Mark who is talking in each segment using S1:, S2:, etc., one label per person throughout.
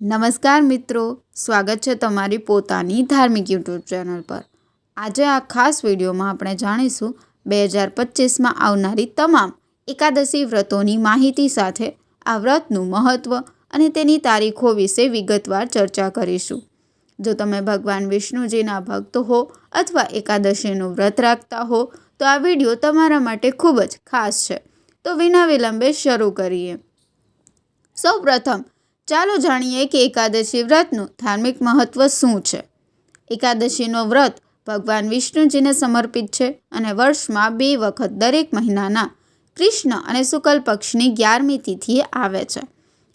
S1: નમસ્કાર મિત્રો, સ્વાગત છે તમારી પોતાની ધાર્મિક યુટ્યુબ ચેનલ પર. આજે આ ખાસ વિડીયોમાં આપણે જાણીશું બે હજાર પચીસમાં આવનારી તમામ એકાદશી વ્રતોની માહિતી સાથે આ વ્રતનું મહત્ત્વ અને તેની તારીખો વિશે વિગતવાર ચર્ચા કરીશું. જો તમે ભગવાન વિષ્ણુજીના ભક્ત હો અથવા એકાદશીનું વ્રત રાખતા હો, તો આ વીડિયો તમારા માટે ખૂબ જ ખાસ છે. તો વિના વિલંબે શરૂ કરીએ. સૌ પ્રથમ ચાલો જાણીએ કે એકાદશી વ્રતનું ધાર્મિક મહત્ત્વ શું છે? એકાદશીનો વ્રત ભગવાન વિષ્ણુજીને સમર્પિત છે અને વર્ષમાં બે વખત દરેક મહિનાના કૃષ્ણ અને શુકલ પક્ષની ગ્યારમી તિથિએ આવે છે.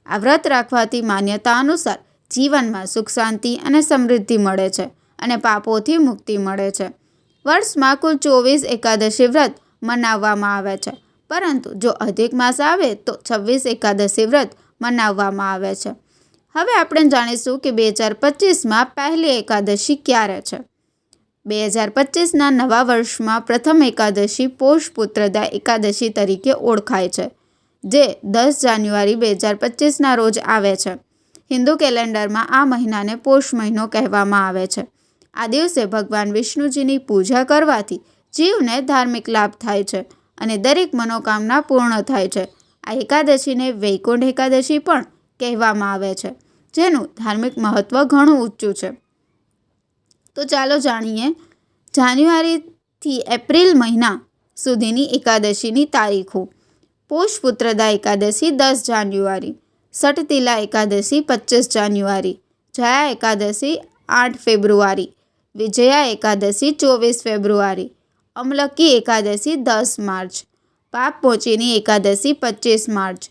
S1: આ વ્રત રાખવાથી માન્યતા અનુસાર જીવનમાં સુખ, શાંતિ અને સમૃદ્ધિ મળે છે અને પાપોથી મુક્તિ મળે છે. વર્ષમાં કુલ ચોવીસ એકાદશી વ્રત મનાવવામાં આવે છે. પરંતુ જો અધિક માસ આવે તો છવ્વીસ એકાદશી વ્રત મનાવવામાં આવે છે. હવે આપણે જાણીશું કે બે હજાર પચીસમાં પહેલી એકાદશી ક્યારે છે. બે હજાર પચીસના નવા વર્ષમાં પ્રથમ એકાદશી પોષ પુત્રદા એકાદશી તરીકે ઓળખાય છે, જે દસ જાન્યુઆરી બે હજાર પચીસના રોજ આવે છે. હિન્દુ કેલેન્ડરમાં આ મહિનાને પોષ મહિનો કહેવામાં આવે છે. આ દિવસે ભગવાન વિષ્ણુજીની પૂજા કરવાથી જીવને ધાર્મિક લાભ થાય છે અને દરેક મનોકામના પૂર્ણ થાય છે. આ એકાદશીને વૈકુંઠ એકાદશી પણ કહેવામાં આવે છે, જેનું ધાર્મિક મહત્ત્વ ઘણું ઊંચું છે. તો ચાલો જાણીએ, જાન્યુઆરીથી એપ્રિલ મહિના સુધીની એકાદશીની તારીખો. પોષપુત્રદા એકાદશી દસ જાન્યુઆરી, સટતિલા એકાદશી પચીસ જાન્યુઆરી, જયા એકાદશી આઠ ફેબ્રુઆરી, વિજયા એકાદશી ચોવીસ ફેબ્રુઆરી, અમલકી એકાદશી દસ માર્ચ પાપ પોચીની એકાદશી પચીસ માર્ચ,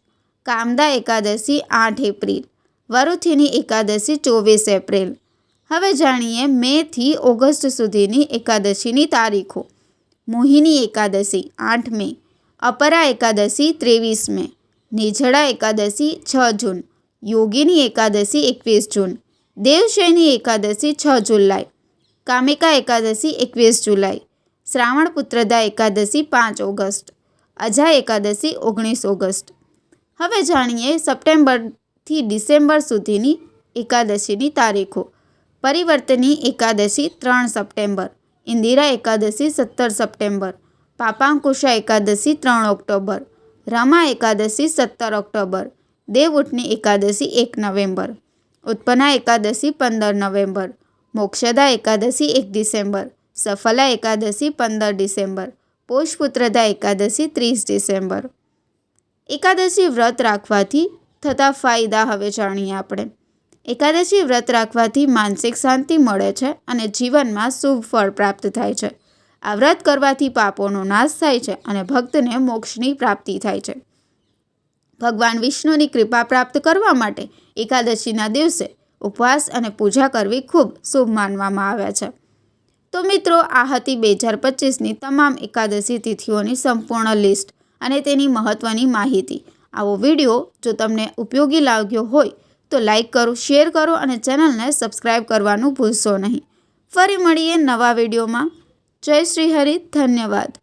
S1: કામદા એકાદશી આઠ એપ્રિલ, વરુથીની એકાદશી ચોવીસ એપ્રિલ. હવે જાણીએ મેથી ઓગસ્ટ સુધીની એકાદશીની તારીખો. મોહિની એકાદશી આઠ મે, અપરા એકાદશી ત્રેવીસ મે નિઝડા એકાદશી છ જૂન, યોગીની એકાદશી એકવીસ જૂન, દેવશયની એકાદશી છ જુલાઈ, કામિકા એકાદશી એકવીસ જુલાઈ, શ્રાવણ પુત્રદા એકાદશી પાંચ ઓગસ્ટ. અજા એકાદશી, ઓગણીસ ઓગસ્ટ. હવે જાણીએ સપ્ટેમ્બરથી ડિસેમ્બર સુધીની એકાદશીની તારીખો. પરિવર્તની એકાદશી ત્રણ સપ્ટેમ્બર, ઇન્દિરા એકાદશી સત્તર સપ્ટેમ્બર, પાપાંકુશા એકાદશી ત્રણ ઓક્ટોબર, રમા એકાદશી સત્તર ઓક્ટોબર દેવઉઠની એકાદશી એક નવેમ્બર, ઉત્પન્ના એકાદશી પંદર નવેમ્બર, મોક્ષદા એકાદશી એક ડિસેમ્બર, સફલા એકાદશી પંદર ડિસેમ્બર પોષપુત્રદા એકાદશી ત્રીસ ડિસેમ્બર. એકાદશી વ્રત રાખવાથી થતા ફાયદા હવે જાણીએ આપણે. એકાદશી વ્રત રાખવાથી માનસિક શાંતિ મળે છે અને જીવનમાં શુભ ફળ પ્રાપ્ત થાય છે. આ વ્રત કરવાથી પાપોનો નાશ થાય છે અને ભક્તને મોક્ષની પ્રાપ્તિ થાય છે. ભગવાન વિષ્ણુની કૃપા પ્રાપ્ત કરવા માટે એકાદશીના દિવસે ઉપવાસ અને પૂજા કરવી ખૂબ શુભ માનવામાં આવે છે. તો મિત્રો, આ હતી બે હજાર પચીસની તમામ એકાદશી તિથિઓની સંપૂર્ણ લિસ્ટ અને તેની મહત્ત્વની માહિતી. આવો વીડિયો જો તમને ઉપયોગી લાગ્યો હોય, તો લાઈક કરો, શેર કરો અને ચેનલને સબસ્ક્રાઈબ કરવાનું ભૂલશો નહીં. ફરી મળીએ નવા વિડીયોમાં. જય શ્રી હરિ, ધન્યવાદ.